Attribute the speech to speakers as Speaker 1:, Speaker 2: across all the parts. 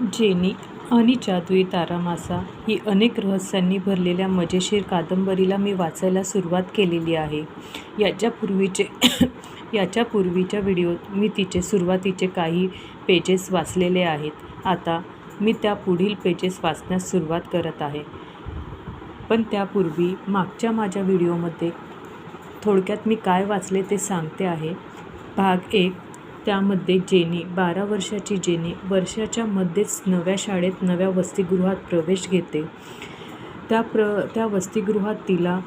Speaker 1: Jenny आणि जादुई तारामासा ही अनेक रहस्यांनी भरलेल्या मजेशीर कादंबरीला मी वाचायला सुरुवात केलेली आहे. याच्यापूर्वीचे याच्यापूर्वीच्या व्हिडिओत मी तिचे सुरुवातीचे काही पेजेस वाचलेले आहेत. आता मी त्या पुढील पेजेस वाचण्यास सुरुवात करत आहे. पण त्यापूर्वी मागच्या माझ्या व्हिडिओमध्ये थोडक्यात मी काय वाचले ते सांगते आहे. भाग एक त्यामध्ये जेनी बारा वर्षाची जेनी वर्षाच्या मध्येच नव्या शाळेत नव्या वसतिगृहात प्रवेश घेते. त्या प्र त्या वसतिगृहात तिला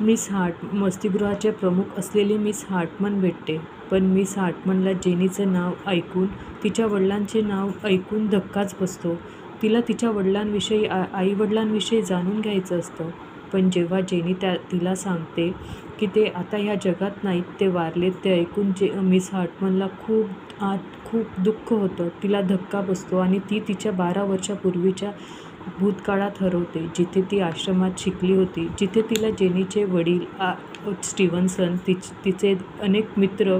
Speaker 1: मिस हार्ट वसतिगृहाचे प्रमुख असलेली मिस हार्टमन भेटते. पण मिस हार्टमनला जेनीचं नाव ऐकून तिच्या वडिलांचे नाव ऐकून धक्काच बसतो. तिला तिच्या वडिलांविषयी आ आईवडिलांविषयी जाणून घ्यायचं असतं. पण जेव्हा जेनी त्या तिला सांगते की ते आता ह्या जगात नाहीत ते वारलेत ते ऐकून जे मिस हार्टमनला खूप आत खूप दुःख होतं तिला धक्का बसतो आणि ती तिच्या बारा वर्षापूर्वीच्या भूतकाळात हरवते जिथे ती आश्रमात शिकली होती जिथे तिला जेनीचे वडील आ स्टीव्हन्सन तिच तिचे अनेक मित्र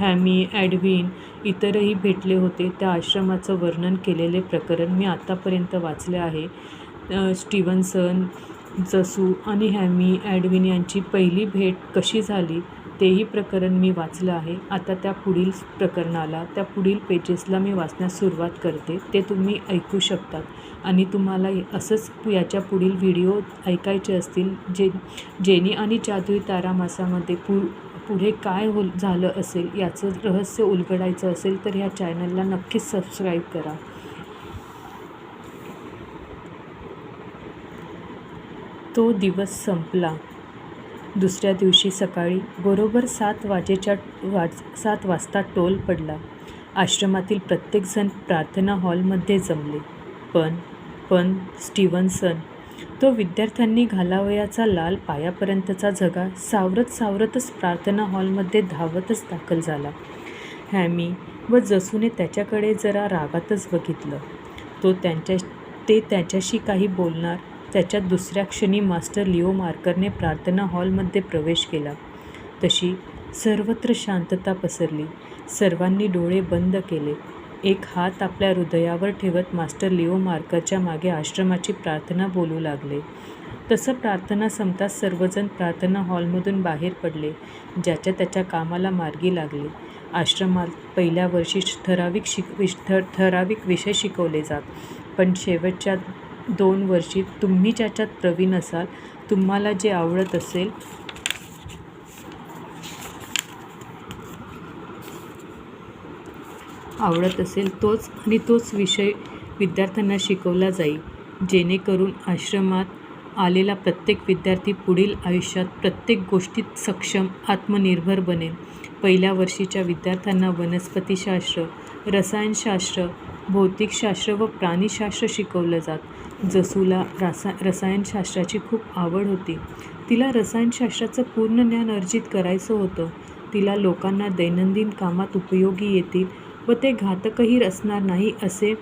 Speaker 1: हॅमी ॲडविन इतरही भेटले होते. त्या आश्रमाचं वर्णन केलेले प्रकरण मी आत्तापर्यंत वाचले आहे. स्टीव्हन्सन जसू आणि हॅमी ॲडविन यांची पहिली भेट कशी झाली तेही प्रकरण मी वाचलं आहे. आता त्या पुढील प्रकरणाला त्या पुढील पेजेसला मी वाचण्यास सुरुवात करते. ते तुम्ही ऐकू शकतात. आणि तुम्हाला असंच याच्या पुढील व्हिडिओ ऐकायचे असतील जे जेनी आणि जादुई तारामासामध्ये पु पुढे काय हो झालं असेल याचं रहस्य उलगडायचं असेल तर ह्या चॅनलला नक्कीच सबस्क्राईब करा. तो दिवस संपला. दुसऱ्या दिवशी सकाळी बरोबर सात वाजेच्या वाज सात वाजता टोल पडला. आश्रमातील प्रत्येकजण प्रार्थना हॉलमध्ये जमले. पण पण स्टीव्हन्सन तो विद्यार्थ्यांनी घालावयाचा लाल पायापर्यंतचा झगा सावरत सावरतच प्रार्थना हॉलमध्ये धावतच दाखल झाला. हॅमी व जसूने त्याच्याकडे जरा रागातच बघितलं. तो त्यांच्या ते त्याच्याशी काही बोलणार त्याच्यात दुसऱ्या क्षणी मास्टर लिओ मार्करने प्रार्थना हॉलमध्ये प्रवेश केला. तशी सर्वत्र शांतता पसरली. सर्वांनी डोळे बंद केले. एक हात आपल्या हृदयावर ठेवत मास्टर लिओ मार्करच्या मागे आश्रमाची प्रार्थना बोलू लागले. तसं प्रार्थना संपताच सर्वजण प्रार्थना हॉलमधून बाहेर पडले ज्याच्या त्याच्या कामाला मार्गी लागले. आश्रमात पहिल्या वर्षी ठराविक शिक विष ठराविक विषय शिकवले जात पण शेवटच्या दोन वर्षी तुम्ही ज्याच्यात प्रवीण असाल तुम्हाला जे आवडत असेल आवडत असेल तोच आणि तोच विषय विद्यार्थ्यांना शिकवला जाईल. जेणेकरून आश्रमात आलेला प्रत्येक विद्यार्थी पुढील आयुष्यात प्रत्येक गोष्टीत सक्षम आत्मनिर्भर बनेल. पहिल्या वर्षीच्या विद्यार्थ्यांना वनस्पतीशास्त्र रसायनशास्त्र भौतिकशास्त्र व प्राणीशास्त्र शिकवलं जात. जसूला रासा रसायनशास्त्राची खूप आवड होती. तिला रसायनशास्त्राचं पूर्ण ज्ञान अर्जित करायचं होतं. तिला लोकांना दैनंदिन कामात उपयोगी येतील व ते घातकही असणार नाही असे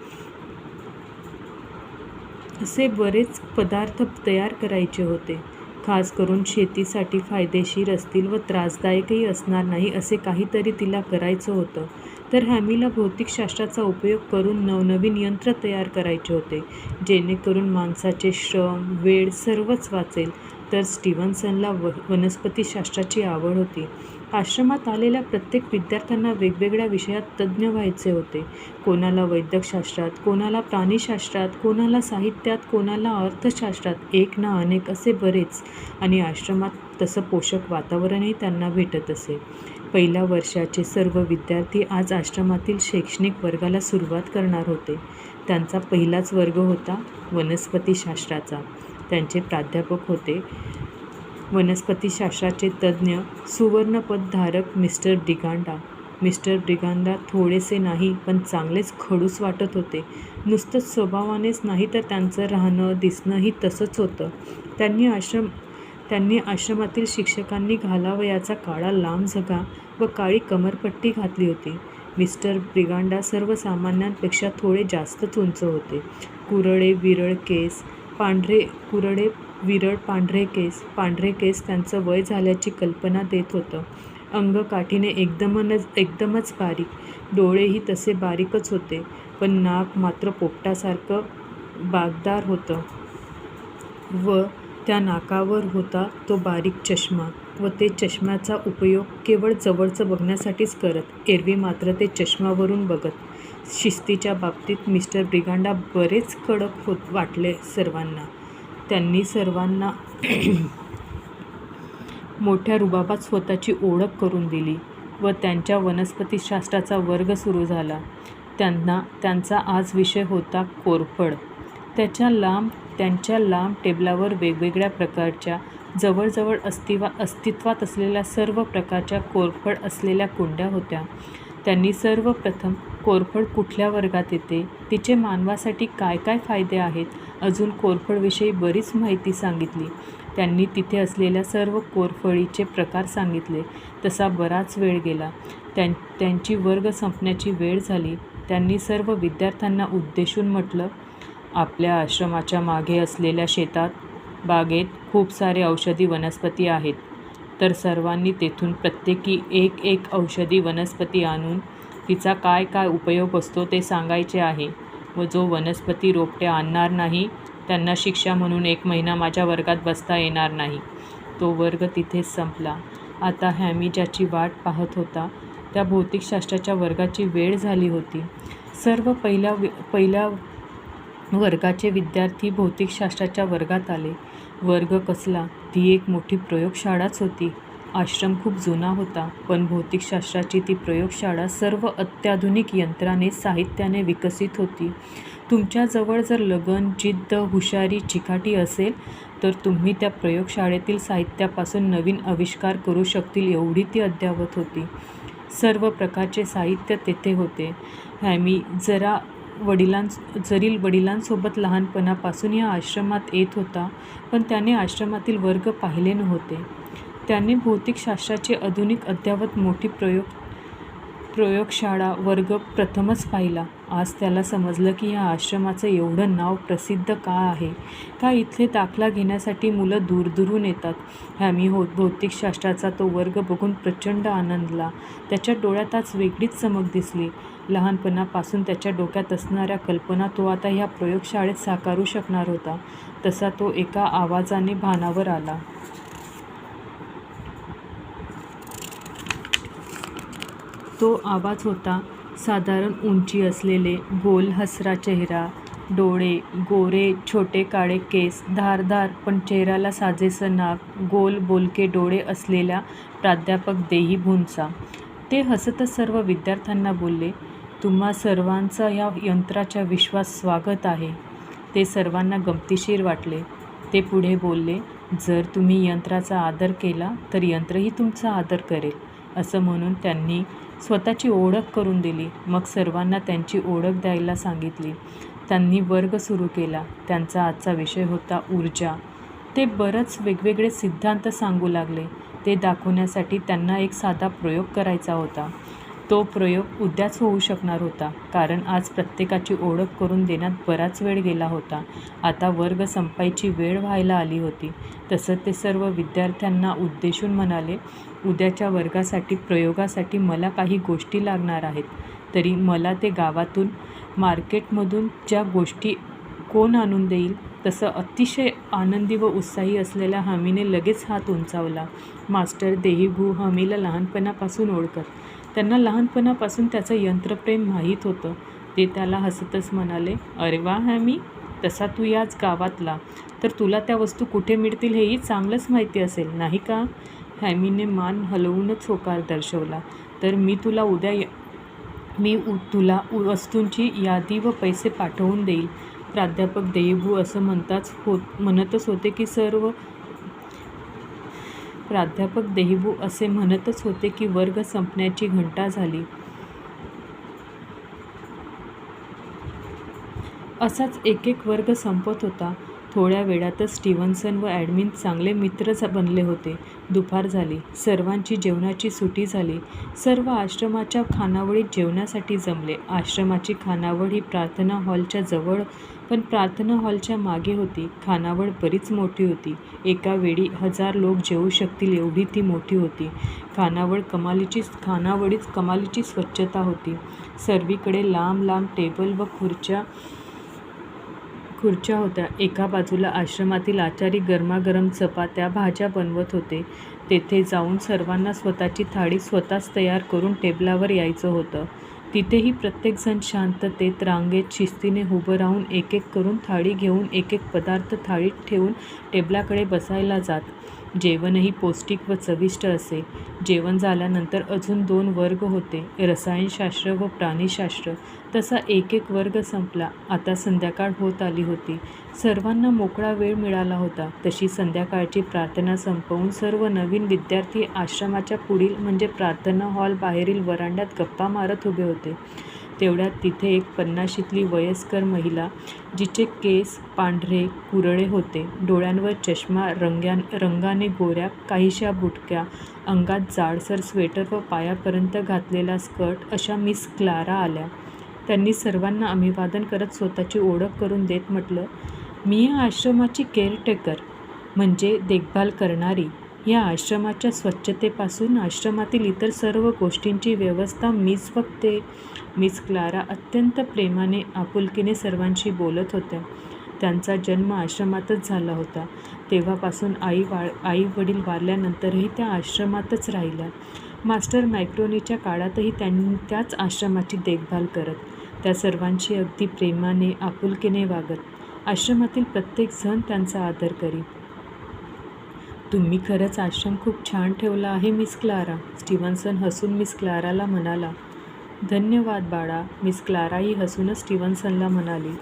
Speaker 1: असे बरेच पदार्थ तयार करायचे होते. खास करून शेतीसाठी फायदेशीर असतील व त्रासदायकही असणार नाही असे काहीतरी तिला करायचं होतं. तर हॅमीला भौतिकशास्त्राचा उपयोग करून नवनवीन यंत्र तयार करायचे होते जेणेकरून माणसाचे श्रम वेळ सर्वच वाचेल. तर स्टीव्हन्सनला व वनस्पतीशास्त्राची आवड होती. आश्रमात आलेल्या प्रत्येक विद्यार्थ्यांना वेगवेगळ्या विषयात तज्ज्ञ व्हायचे होते. कोणाला वैद्यकशास्त्रात कोणाला प्राणीशास्त्रात कोणाला साहित्यात कोणाला अर्थशास्त्रात एक ना अनेक असे बरेच. आणि आश्रमात तसं पोषक वातावरणही त्यांना भेटत असे. पहिल्या वर्षाचे सर्व विद्यार्थी आज आश्रमातील शैक्षणिक वर्गाला सुरुवात करणार होते. त्यांचा पहिलाच वर्ग होता वनस्पतीशास्त्राचा त्यांचे प्राध्यापक होते. वनस्पतीशास्त्राचे तज्ज्ञ सुवर्णपदधारक मिस्टर डिगांडा. मिस्टर डिगांडा थोडेसे नाही पण चांगलेच खडूस वाटत होते. नुसतंच स्वभावानेच नाही तर त्यांचं राहणं दिसणंही तसंच होतं. त्यांनी आश्रम त्यांनी आश्रमातील शिक्षकांनी घालावयाचा काळा लांब झगा व काळी कमरपट्टी घातली होती. मिस्टर ब्रिगांडा सर्वसामान्यांपेक्षा थोडे जास्तच उंच होते. कुरळे विरळ केस पांढरे कुरळे विरळ पांढरे केस पांढरे केस त्यांचं वय झाल्याची कल्पना देत होतं. अंग काठीने एकदमनच एकदमच बारीक. डोळेही तसे बारीकच होते पण नाक मात्र पोपटासारखं बागदार होतं. व त्या नाकावर होता तो बारीक चष्मा व ते चष्म्याचा उपयोग केवळ जवळचं बघण्यासाठीच करत. एरवी मात्र ते चष्म्यावरून बघत. शिस्तीच्या बाबतीत मिस्टर ब्रिगांडा बरेच कडक होत वाटले सर्वांना. त्यांनी सर्वांना मोठ्या रुबाबात स्वतःची ओळख करून दिली व त्यांच्या वनस्पतीशास्त्राचा वर्ग सुरू झाला. त्यांना त्यांचा आज विषय होता कोरफड. त्याच्या लांब त्यांच्या लांब टेबलावर वेगवेगळ्या प्रकारच्या जवळजवळ अस्तिवा अस्तित्वात असलेल्या सर्व प्रकारच्या कोरफड असलेल्या कुंड्या होत्या. त्यांनी सर्वप्रथम कोरफड कुठल्या वर्गात येते? तिचे मानवासाठी काय काय फायदे आहेत? अजून कोरफडविषयी बरीच माहिती सांगितली. त्यांनी तिथे असलेल्या सर्व कोरफळीचे प्रकार सांगितले. तसा बराच वेळ गेला. त्यां त्यांची वर्ग संपण्याची वेळ झाली. त्यांनी सर्व विद्यार्थ्यांना उद्देशून म्हटलं आपल्या आश्रमाच्या मागे असलेल्या शेतात बागेत खूप सारे औषधी वनस्पती आहेत. तर सर्वांनी तेथून प्रत्येकी एक एक औषधी वनस्पती आणून तिचा काय काय उपयोग असतो ते सांगायचे आहे व जो वनस्पती रोपटे आणणार नाही त्यांना शिक्षा म्हणून एक महिना माझ्या वर्गात बसता येणार नाही. तो वर्ग तिथेच संपला. आता हॅमी ज्याची वाट पाहत होता त्या भौतिकशास्त्राच्या वर्गाची वेळ झाली होती. सर्व पहिल्या वि पहिल्या वर्गाचे विद्यार्थी भौतिकशास्त्राच्या वर्गात आले. वर्ग कसला? ती एक मोठी प्रयोगशाळाच होती. आश्रम खूप जुना होता पण भौतिकशास्त्राची ती प्रयोगशाळा सर्व अत्याधुनिक यंत्राने साहित्याने विकसित होती. तुमच्याजवळ जर लगन जिद्द हुशारी चिकाटी असेल तर तुम्ही त्या प्रयोगशाळेतील साहित्यापासून नवीन आविष्कार करू शकतील एवढी ती अद्ययावत होती. सर्व प्रकारचे साहित्य तेथे होते. हॅमी जरा वडिलांस जरील वडिलांसोबत लहानपणापासून या आश्रमात येत होता पण त्याने आश्रमातील वर्ग पाहिले नव्हते. त्याने भौतिकशास्त्राचे आधुनिक अद्ययावत मोठी प्रयोग प्रयोगशाळा वर्ग प्रथमच पाहिला. आज त्याला समजलं की या आश्रमाचं एवढं नाव प्रसिद्ध का आहे? का इथले दाखला घेण्यासाठी मुलं दूरदूरून येतात? हॅमी हो भौतिकशास्त्राचा तो वर्ग बघून प्रचंड आनंदला. त्याच्या डोळ्यात आज वेगळीच चमक दिसली. लहानपणापासून त्याच्या डोक्यात असणाऱ्या कल्पना तो आता ह्या प्रयोगशाळेत साकारू शकणार होता. तसा तो एका आवाजाने भानावर आला. तो आवाज होता साधारण उंची असलेले गोल हसरा चेहरा डोळे गोरे छोटे काळे केस धारधार पण चेहऱ्याला साजेसं नाक गोल बोलके डोळे असलेल्या प्राध्यापक देही भुंचा ते हसतच सर्व विद्यार्थ्यांना बोलले तुम्हा सर्वांचा या यंत्राच्या विश्वास स्वागत आहे. ते सर्वांना गमतीशीर वाटले. ते पुढे बोलले जर तुम्ही यंत्राचा आदर केला तर यंत्रही तुमचा आदर करेल असं म्हणून त्यांनी स्वतःची ओळख करून दिली. मग सर्वांना त्यांची ओळख द्यायला सांगितली. त्यांनी वर्ग सुरू केला. त्यांचा आजचा विषय होता ऊर्जा. ते बरंच वेगवेगळे सिद्धांत सांगू लागले. ते दाखवण्यासाठी त्यांना एक साधा प्रयोग करायचा होता. तो प्रयोग उद्याच होऊ शकणार होता कारण आज प्रत्येकाची ओळख करून देण्यात बराच वेळ गेला होता. आता वर्ग संपायची वेळ व्हायला आली होती. तसं ते सर्व विद्यार्थ्यांना उद्देशून म्हणाले उद्याच्या वर्गासाठी प्रयोगासाठी मला काही गोष्टी लागणार आहेत. तरी मला ते गावातून मार्केटमधून ज्या गोष्टी कोण आणून देईल तसं अतिशय आनंदी व उत्साही असलेल्या हमीने लगेच हात उंचावला. मास्टर देहीभू हमीला लहानपणापासून ओळखत. त्यांना लहानपणापासून त्याचं यंत्रप्रेम माहीत होतं. ते त्याला हसतच म्हणाले अरे वा हॅमी तसा तू याच गावातला. तर तुला त्या वस्तू कुठे मिळतील हेही चांगलंच माहिती असेल नाही का? हॅमीने मान हलवूनच होकार दर्शवला. तर मी तुला उद्या य मी उ तुला उ वस्तूंची यादी व पैसे पाठवून देईल. प्राध्यापक देयभू असं म्हणताच होत म्हणतच होते की सर्व प्राध्यापक देहीबू असे म्हणतच होते की वर्ग संपण्याची घंटा झाली. असाच एक एक वर्ग संपत होता. थोड्या वेळातच स्टीव्हन्सन व ॲडमिन चांगले मित्र बनले होते. दुपार झाली. सर्वांची जेवणाची सुटी झाली. सर्व आश्रमाच्या खानावळीत जेवणासाठी जमले. आश्रमाची खानावळ ही प्रार्थना हॉलच्या जवळ पण प्रार्थना हॉलच्या मागे होती. खानावळ बरीच मोठी होती. एका वेळी हजार लोक जेवू शकतील एवढी ती मोठी होती. खानावळ कमालीची खानावळीच कमालीची स्वच्छता होती. सर्वीकडे लांब लांब टेबल व खुर्च्या खुर्च्या होत्या. एका बाजूला आश्रमातील आचारी गरमागरम चपात्या भाज्या बनवत होते. तेथे जाऊन सर्वांना स्वतःची थाळी स्वतःच तयार करून टेबलावर यायचं होतं. तिथेही प्रत्येकजण शांततेत रांगेत शिस्तीने उभं राहून एक एक करून थाळी घेऊन एक एक पदार्थ थाळीत ठेवून टेबलाकडे बसायला जात. जेवणही पौष्टिक व चविष्ट असे. जेवण झाल्यानंतर अजून दोन वर्ग होते. रसायनशास्त्र व प्राणीशास्त्र. तसा एक एक वर्ग संपला. आता संध्याकाळ होत आली होती. सर्वांना मोकळा वेळ मिळाला होता. तशी संध्याकाळची प्रार्थना संपवून सर्व नवीन विद्यार्थी आश्रमाच्या पुढील म्हणजे प्रार्थना हॉल बाहेरील वरांड्यात गप्पा मारत उभे होते. तेवढ्यात तिथे एक पन्नाशीतली वयस्कर महिला जिचे केस पांढरे कुरळे होते. डोळ्यांवर चष्मा रंग्या रंगाने गोऱ्या काहीशा बुटक्या अंगात जाडसर स्वेटर व पायापर्यंत घातलेला स्कर्ट अशा मिस क्लारा आल्या. त्यांनी सर्वांना अभिवादन करत स्वतःची ओळख करून देत म्हटलं मी या आश्रमाची केअरटेकर म्हणजे देखभाल करणारी. या आश्रमाच्या स्वच्छतेपासून आश्रमातील इतर सर्व गोष्टींची व्यवस्था मीच बघते मिस क्लारा अत्यंत प्रेमाने आपुलकीने सर्वांशी बोलत होत्या. त्यांचा जन्म आश्रमातच झाला होता. तेव्हापासून आई वा आई वडील वारल्यानंतरही त्या आश्रमातच राहिल्या. मास्टर मायक्रोनीच्या काळातही त्यांनी त्याच आश्रमाची देखभाल करत त्या सर्वांशी अगदी प्रेमाने आपुलकीने वागत आश्रमातील प्रत्येकजण त्यांचा आदर करीत. तुम्ही खरंच आश्रम खूप छान ठेवला आहे मिस क्लारा. स्टीव्हन्सन हसून मिस क्लाराला म्हणाला धन्यवाद बाळा मिस क्लाराही हसूनच स्टीव्हन्सनला म्हणाली.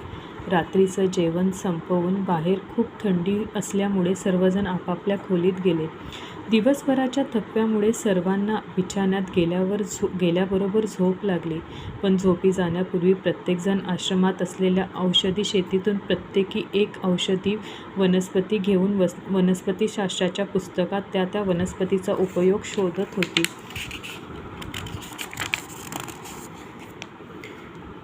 Speaker 1: रात्रीचं जेवण संपवून बाहेर खूप थंडी असल्यामुळे सर्वजण आपापल्या खोलीत गेले. दिवसभराच्या थकव्यामुळे सर्वांना बिछाण्यात गेल्यावर झो गेल्याबरोबर झोप लागली. पण झोपी जाण्यापूर्वी प्रत्येकजण आश्रमात असलेल्या औषधी शेतीतून प्रत्येकी एक औषधी वनस्पती घेऊन वस वनस्पतीशास्त्राच्या पुस्तकात त्या त्या वनस्पतीचा उपयोग शोधत होती.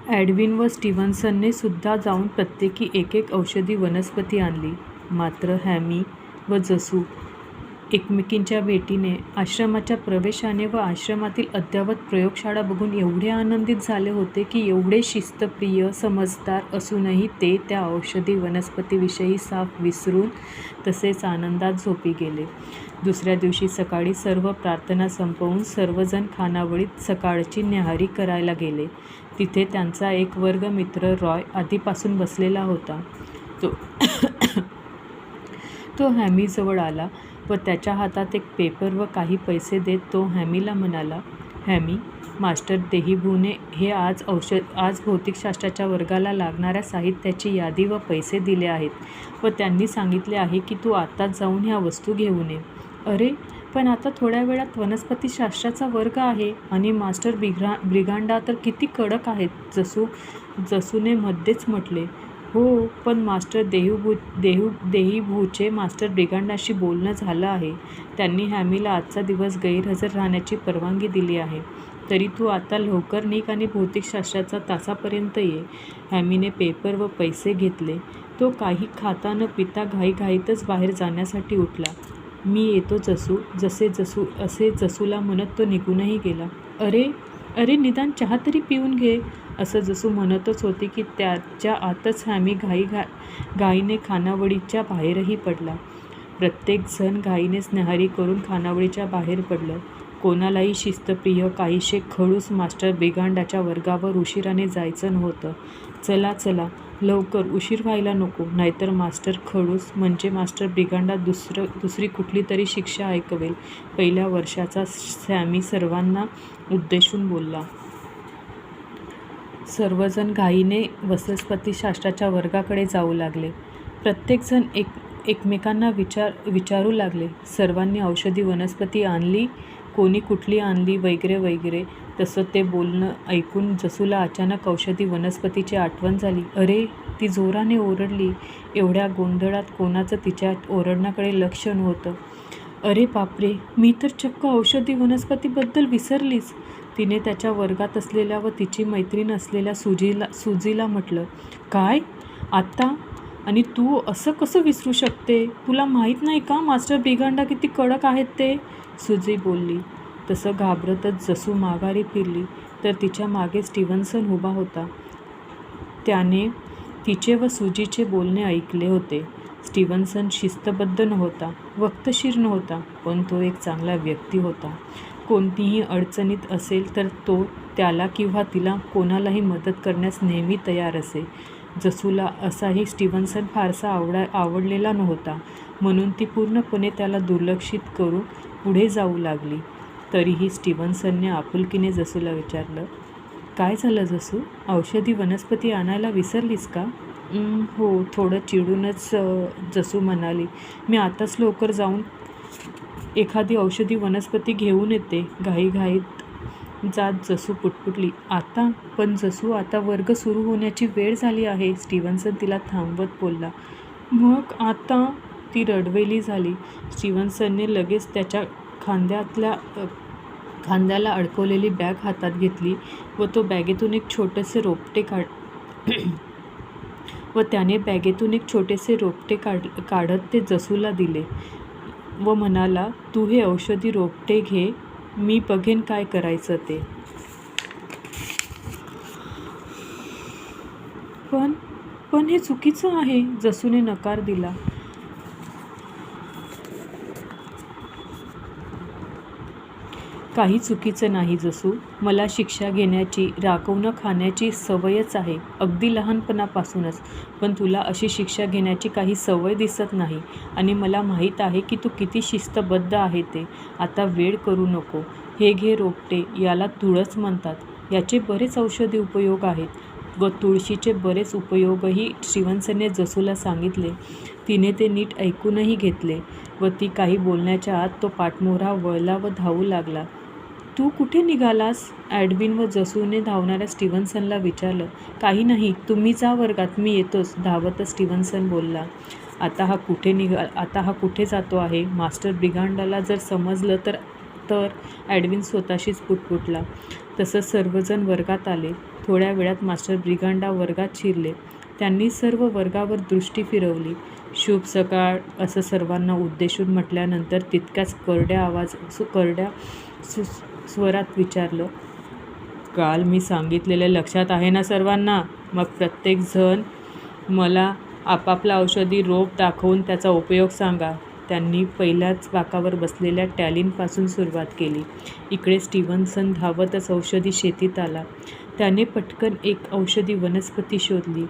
Speaker 1: ॲडविन व स्टीव्हन्सनने सुद्धा जाऊन प्रत्येकी एक एक औषधी वनस्पती आणली. मात्र हॅमी व जसू एकमेकींच्या भेटीने आश्रमाच्या प्रवेशाने व आश्रमातील अद्ययावत प्रयोगशाळा बघून एवढे आनंदित झाले होते की एवढे शिस्तप्रिय समजदार असूनही ते त्या औषधी वनस्पतीविषयी साफ विसरून तसेच आनंदात झोपी गेले. दुसऱ्या दिवशी सकाळी सर्व प्रार्थना संपवून सर्वजण खानावळीत सकाळची न्याहारी करायला गेले. तिथे त्यांचा एक वर्ग मित्र रॉय आधीपासून बसलेला होता. तो तो हॅमीजवळ आला. व त्याच्या हातात एक पेपर व काही पैसे देत तो हॅमीला म्हणाला हॅमी मास्टर देहीभूने हे आज औषध आज भौतिकशास्त्राच्या वर्गाला लागणाऱ्या साहित्याची यादी व पैसे दिले आहेत व त्यांनी सांगितले आहे की तू आत्ताच जाऊन ह्या वस्तू घेऊन ये. अरे पण आता थोड्या वेळात वनस्पतीशास्त्राचा वर्ग आहे आणि मास्टर बिघ्रा ब्रिगांडा तर किती कडक आहेत जसू जसूने मध्येच म्हटले. हो पण मास्टर देहूभू देहू देहीभूचे मास्टर ब्रिगांडाशी बोलणं झालं आहे. त्यांनी हॅमीला आजचा दिवस गैरहजर राहण्याची परवानगी दिली आहे. तरी तू आता लवकर निक आणि भौतिकशास्त्राचा तासापर्यंत ये. हॅमीने पेपर व पैसे घेतले. तो काही खाता न पिता घाईघाईतच बाहेर जाण्यासाठी उठला. मी येतो जसू जसे जसू असे जसूला म्हणत तो निघूनही गेला. अरे अरे निदान चहा तरी पिऊन घे. असं जसू म्हणतच होती की त्याच्या आतच हॅमी घाई घा घाईने खानावळीच्या बाहेरही पडला. प्रत्येकजण घाईनेच स्नेहारी करून खानावळीच्या बाहेर पडलं. कोणालाही शिस्तप्रिय काहीशे खडूस मास्टर बेगांडाच्या वर्गावर उशिराने जायचं नव्हतं. चला चला लवकर उशीर व्हायला नको नाहीतर मास्टर खडूस म्हणजे मास्टर ब्रिगांडा दुसरं दुसरी कुठली तरी शिक्षा ऐकवेल. पहिल्या वर्षाचा सॅमी सर्वांना उद्देशून बोलला. सर्वजण घाईने वनस्पतीशास्त्राच्या वर्गाकडे जाऊ लागले. प्रत्येकजण एक एकमेकांना विचार विचारू लागले. सर्वांनी औषधी वनस्पती आणली कोणी कुठली आणली वगैरे वगैरे. तसं ते बोलणं ऐकून जसूला अचानक औषधी वनस्पतीची आठवण झाली. अरे ती जोराने ओरडली. एवढ्या गोंधळात कोणाचं तिच्या ओरडण्याकडे लक्ष नव्हतं. अरे बापरे मी तर चक्क औषधी वनस्पतीबद्दल विसरलीच. तिने त्याच्या वर्गात असलेल्या व तिची मैत्रीण असलेल्या सुजीला सुजीला म्हटलं काय? आत्ता? आणि तू असं कसं विसरू शकते? तुला माहीत नाही का मास्टर बिगांडा किती कडक आहेत ते? सुजी बोलली. तसं घाबरतच जसू माघारी फिरली तर तिच्यामागे स्टीव्हन्सन उभा होता. त्याने तिचे व सुजीचे बोलणे ऐकले होते. स्टीव्हन्सन शिस्तबद्ध नव्हता वक्तशीर नव्हता पण तो एक चांगला व्यक्ती होता. कोणतीही अडचणीत असेल तर तो त्याला किंवा तिला कोणालाही मदत करण्यास नेहमी तयार असे जसूला असाही स्टीव्हन्सन फारसा आवडा आवडलेला नव्हता. म्हणून ती पूर्णपणे त्याला दुर्लक्षित करून पुढे जाऊ लागली. तरीही स्टीव्हन्सनने आपुलकीने जसूला विचारलं काय झालं जसू? औषधी वनस्पती आणायला विसरलीस का? हो थोडं चिडूनच जसू म्हणाली मी आताच लवकर जाऊन एखादी औषधी वनस्पती घेऊन येते. घाईघाईत जात जसू पुटपुटली. आता पण जसू आता वर्ग सुरू होण्याची वेळ झाली आहे. स्टीव्हन्सन तिला थांबवत बोलला. मग आता ती रडवेली झाली. स्टीव्हन्सनने लगेच त्याच्या खांद्यातल्या खांद्याला अडकवलेली बॅग हातात घेतली व तो बॅगेतून एक छोटेसे रोपटे काढ व त्याने बॅगेतून एक छोटेसे रोपटे काढ काढत ते जसूला दिले. व म्हणाला तू हे औषधी रोपटे घे मी बघेन काय करायचं ते. पण पण हे चुकीचं आहे जसूने नकार दिला. काही चुकीचं नाही जसू. मला शिक्षा घेण्याची राखवणं खाण्याची सवयच आहे अगदी लहानपणापासूनच. पण तुला अशी शिक्षा घेण्याची काही सवय दिसत नाही आणि मला माहीत आहे की तू किती शिस्तबद्ध आहे ते. आता वेळ करू नको. हे घे रोपटे याला तुळस म्हणतात. याचे बरेच औषधी उपयोग आहेत व तुळशीचे बरेच उपयोगही श्रीवंसने जसूला सांगितले. तिने ते नीट ऐकूनही घेतले व ती काही बोलण्याच्या आत तो पाठमोरा वळला व धावू लागला. तू कुठे निघालास? ॲडविन व जसूने धावणाऱ्या स्टीव्हन्सनला विचारलं. काही नाही तुम्ही जा वर्गात मी येतोच धावतच स्टीव्हन्सन बोलला. आता हा कुठे निघा आता हा कुठे जातो आहे? मास्टर ब्रिगांडाला जर समजलं तर तर ॲडविन स्वतःशीच पुटपुटला. तसंच सर्वजण वर्गात आले. थोड्या वेळात मास्टर ब्रिगांडा वर्गात शिरले. त्यांनी सर्व वर्गावर दृष्टी फिरवली. शुभ सकाळ असं सर्वांना उद्देशून म्हटल्यानंतर तितक्याच करड्या आवाज सु करड्या सु स्वरात विचारलं काल मी सांगितलेलं लक्षात आहे ना सर्वांना? मग प्रत्येकजण मला आपापला औषधी रोप दाखवून त्याचा उपयोग सांगा. त्यांनी पहिल्याच बाकावर बसलेल्या टॅलिनपासून सुरुवात केली. इकडे स्टीव्हन्सन धावतच औषधी शेतीत आला. त्याने पटकन एक औषधी वनस्पती शोधली.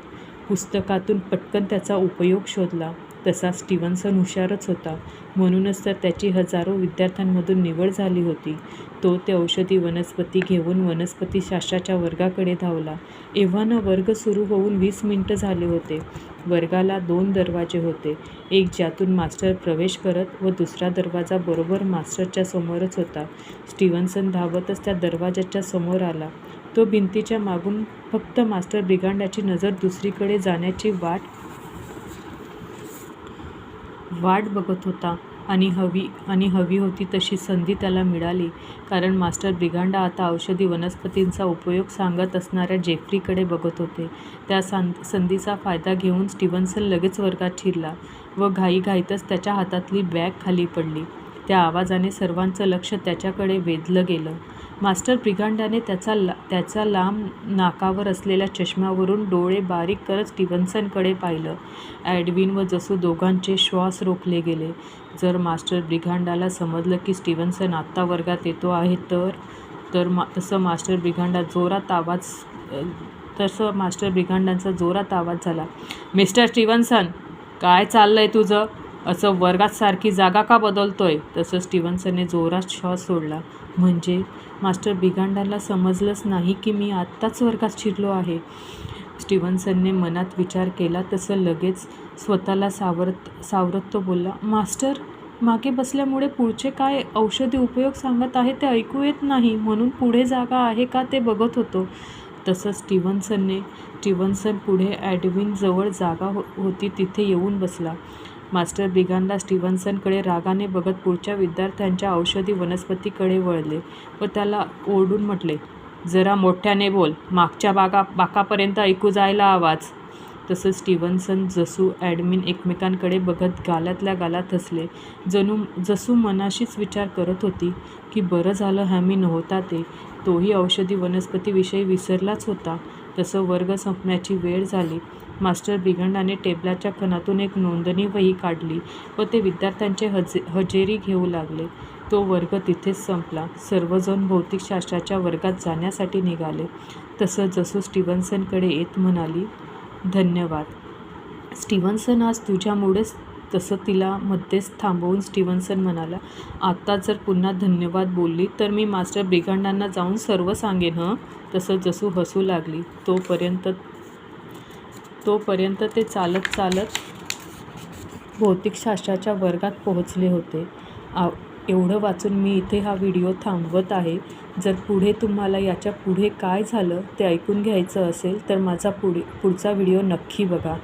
Speaker 1: पुस्तकातून पटकन त्याचा उपयोग शोधला. तसा स्टीव्हन्सन हुशारच होता. म्हणूनच तर त्याची हजारो विद्यार्थ्यांमधून निवड झाली होती. तो ते औषधी वनस्पती घेऊन वनस्पतीशास्त्राच्या वर्गाकडे धावला. एव्हाना वर्ग सुरू होऊन वीस मिनटं झाले होते. वर्गाला दोन दरवाजे होते. एक ज्यातून मास्टर प्रवेश करत व दुसरा दरवाजा बरोबर मास्टरच्या समोरच होता. स्टीव्हन्सन धावतच त्या दरवाजाच्या समोर आला. तो भिंतीच्या मागून फक्त मास्टर बिगांडाची नजर दुसरीकडे जाण्याची वाट वाट बघत होता. आणि हवी आणि हवी होती तशी संधी त्याला मिळाली. कारण मास्टर ब्रिगांडा आता औषधी वनस्पतींचा उपयोग सांगत असणाऱ्या जेफ्रीकडे बघत होते. त्या सं संधीचा फायदा घेऊन स्टीव्हन्सन लगेच वर्गात शिरला व घाईघाईतच त्याच्या हातातली बॅग खाली पडली. त्या आवाजाने सर्वांचं लक्ष त्याच्याकडे वेधलं गेलं. मास्टर ब्रिगांडाने त्याचा ला त्याचा लांब नाकावर असलेल्या चष्म्यावरून डोळे बारीक करत स्टीव्हन्सनकडे पाहिलं. ॲडविन व जसू दोघांचे श्वास रोखले गेले. जर मास्टर ब्रिगांडाला समजलं की स्टीव्हन्सन आत्ता वर्गात येतो आहे तर तर मा तसं मास्टर ब्रिगांडा जोरात आवाज तसं मास्टर ब्रिगांडांचा जोरात आवाज झाला. मिस्टर स्टीव्हन्सन काय चाललं आहे तुझं? असं वर्गात सारखी जागा का बदलतोय? तसं स्टीव्हन्सनने जोरात श्वास सोडला. म्हणजे? मास्टर बिगांडाला समजलंच नाही की मी आत्ताच वर्गात शिरलो आहे. स्टीव्हन्सनने मनात विचार केला तसं लगेच स्वतःला सावरत सावरत तो बोलला मास्टर मागे बसल्यामुळे पुढचे काय औषधी उपयोग सांगत आहे ते ऐकू येत नाही म्हणून पुढे जागा आहे का ते बघत होतो. तसं स्टीव्हन्सनने स्टीव्हन्सन पुढे ॲडविनजवळ जागा हो होती तिथे येऊन बसला. मास्टर ब्रिगांडा स्टीव्हन्सनकडे रागाने बघत पुढच्या विद्यार्थ्यांच्या औषधी वनस्पतीकडे वळले व त्याला ओरडून म्हटले जरा मोठ्याने बोल मागच्या बागा बाकापर्यंत ऐकू जायला आवाज. तसंच स्टीव्हन्सन जसू ॲडमिन एकमेकांकडे बघत गालातल्या गालात हसले. जणू जसू मनाशीच विचार करत होती की बरं झालं हॅमी नव्हता ते तोही औषधी वनस्पतीविषयी विसरलाच होता. तसं वर्ग संपण्याची वेळ झाली. मास्टर बिघंडाने टेबलाच्या खणातून एक नोंदणी वही काढली व ते विद्यार्थ्यांचे हजे हजेरी घेऊ लागले. तो वर्ग तिथेच संपला. सर्वजण भौतिकशास्त्राच्या वर्गात जाण्यासाठी निघाले. तसं जसू स्टीव्हन्सनकडे येत म्हणाली धन्यवाद. स्टीव्हन्सन आज तुझ्यामुळेच तसं तिला मध्येच थांबवून स्टीव्हन्सन म्हणाला आत्ता जर पुन्हा धन्यवाद बोलली तर मी मास्टर ब्रिगांडांना जाऊन सर्व सांगेन हं तसं जसू हसू लागली. तोपर्यंत तोपर्यंत ते चालत चालत भौतिकशास्त्राच्या वर्गात पोहोचले होते. आ एवढं वाचून मी इथे हा व्हिडिओ थांबवत आहे. जर पुढे तुम्हाला याच्यापुढे काय झालं ते ऐकून घ्यायचं असेल तर माझा पुढे पुढचा व्हिडिओ नक्की बघा.